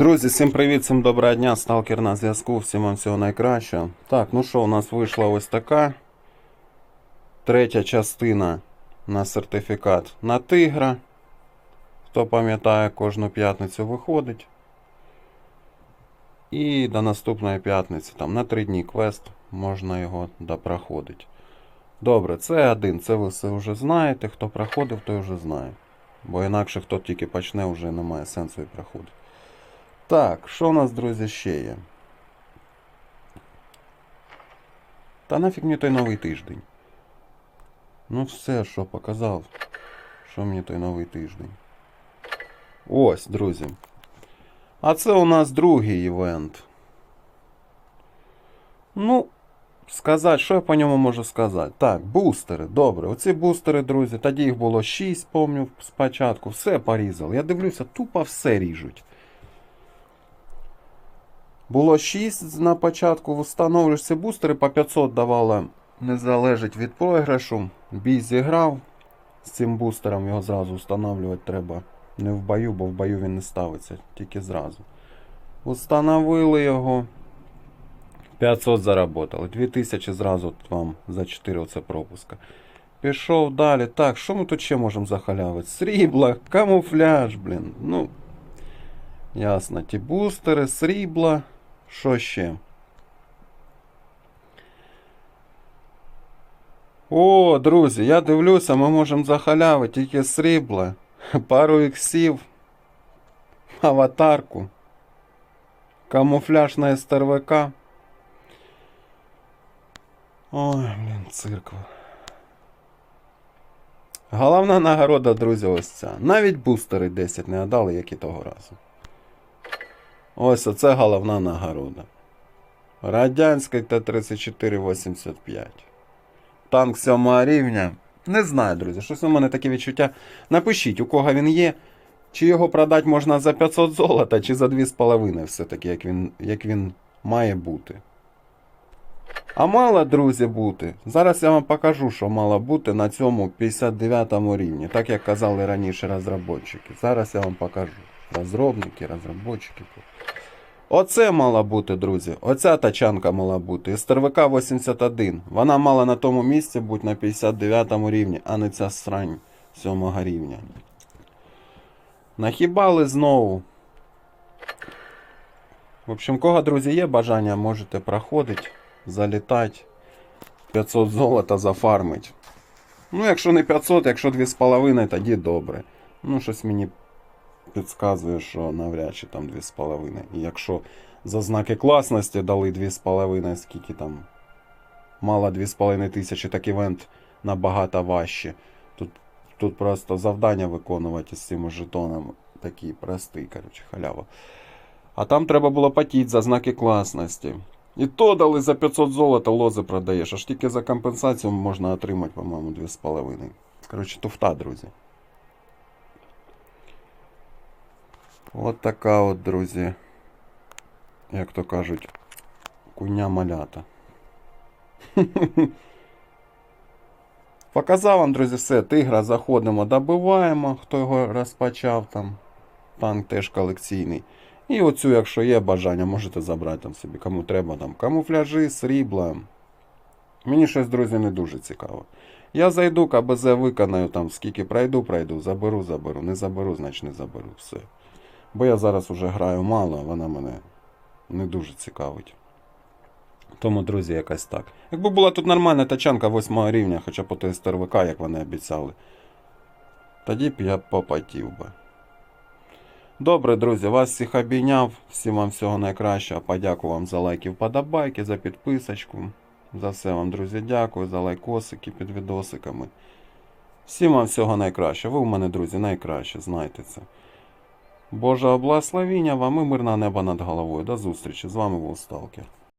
Друзі, всім привіт, всім доброго дня, сталкер на зв'язку, всім вам всього найкращого. Так, ну що, у нас вийшла ось така третя частина на сертифікат на тигра. Хто пам'ятає, кожну п'ятницю виходить. І до наступної п'ятниці, там на 3 дні квест, можна його допроходити. Добре, це один, це ви все вже знаєте. Хто проходив, той вже знає. Бо інакше хто тільки почне, вже немає сенсу і проходити. Так, що у нас, друзі, ще є? Та нафіг мені той новий тиждень. Ну все, що показав. Що мені той новий тиждень? Ось, друзі. А це у нас другий івент. Ну, сказати, що я по ньому можу сказати? Так, бустери, добре. Оці бустери, друзі, тоді їх було 6, помню, спочатку. Все порізали. Я дивлюся, тупо все ріжуть. Було 6 на початку, встановлюєш ці бустери по 500 давало, не залежить від програшу. Бій зіграв з цим бустером, його зразу встановлювати треба не в бою, бо в бою він не ставиться, тільки зразу. Установили його. 500 заработали. 2000 зразу вам за 4 оце пропуска. Пішов далі. Так, що ми тут ще можемо захалявити? Срібла, камуфляж, блін. Ну, ясно. Ті бустери, срібла. Що ще? О, друзі, я дивлюся, ми можемо захалявити тільки срібла, пару іксів, аватарку, камуфляж на СТРВК. Ой, блін, цирква. Головна нагорода, друзі, ось ця. Навіть бустери 10 не отдали, як і того разу. Ось оце головна нагорода. Радянський Т-34-85. Танк 7 рівня. Не знаю, друзі, щось у мене таке відчуття. Напишіть, у кого він є. Чи його продати можна за 500 золота, чи за 2,5 все-таки, як він, як він має бути. А мало, друзі, бути. Зараз я вам покажу, що мало бути на цьому 59 рівні, так як казали раніше розробники. Зараз я вам покажу. Розробники, розробники. Оце мала бути, друзі. Оця тачанка мала бути. СТРВК 81. Вона мала на тому місці бути на 59 рівні, а не ця срань 7 рівня. Нахібали знову. В общем, кого, друзі, є бажання, можете проходити, залітати. 500 золота зафармить. Ну, якщо не 500, якщо 2,5, тоді добре. Ну, щось мені підказує, що навряд чи там 2,5. І якщо за знаки класності дали 2,5, скільки там мало 2,5 тисячі, так івент набагато важче. Тут, тут просто завдання виконувати з цими жетонами. Такий простий, коротше, халява. А там треба було потіти за знаки класності. І то дали за 500 золота лози продаєш. Аж тільки за компенсацію можна отримати, по-моєму, 2,5. Коротше, туфта, друзі. От така от, друзі. Як то кажуть, куня малята. Показав вам, друзі, все. Тигра заходимо, добиваємо, хто його розпочав там. Танк теж колекційний. І оцю, якщо є бажання, можете забрати там собі, кому треба там камуфляжі, срібла. Мені щось, друзі, не дуже цікаво. Я зайду, КБЗ виконаю там, скільки пройду, пройду, заберу, заберу. Не заберу, значить не заберу. Все. Бо я зараз уже граю мало, вона мене не дуже цікавить. Тому, друзі, якось так. Якби була тут нормальна тачанка 8 рівня, хоча по той СТРВК, як вони обіцяли, тоді б я попотів би. Добре, друзі, вас всіх обійняв. Всім вам всього найкращого. Подяку вам за лайки, вподобайки, за підписочку. За все вам, друзі, дякую, за лайкосики під відосиками. Всім вам всього найкращого. Ви у мене, друзі, найкраще, знайте це. Божого благословіння вам і мирного неба над головою. До зустрічі. З вами був Сталкер.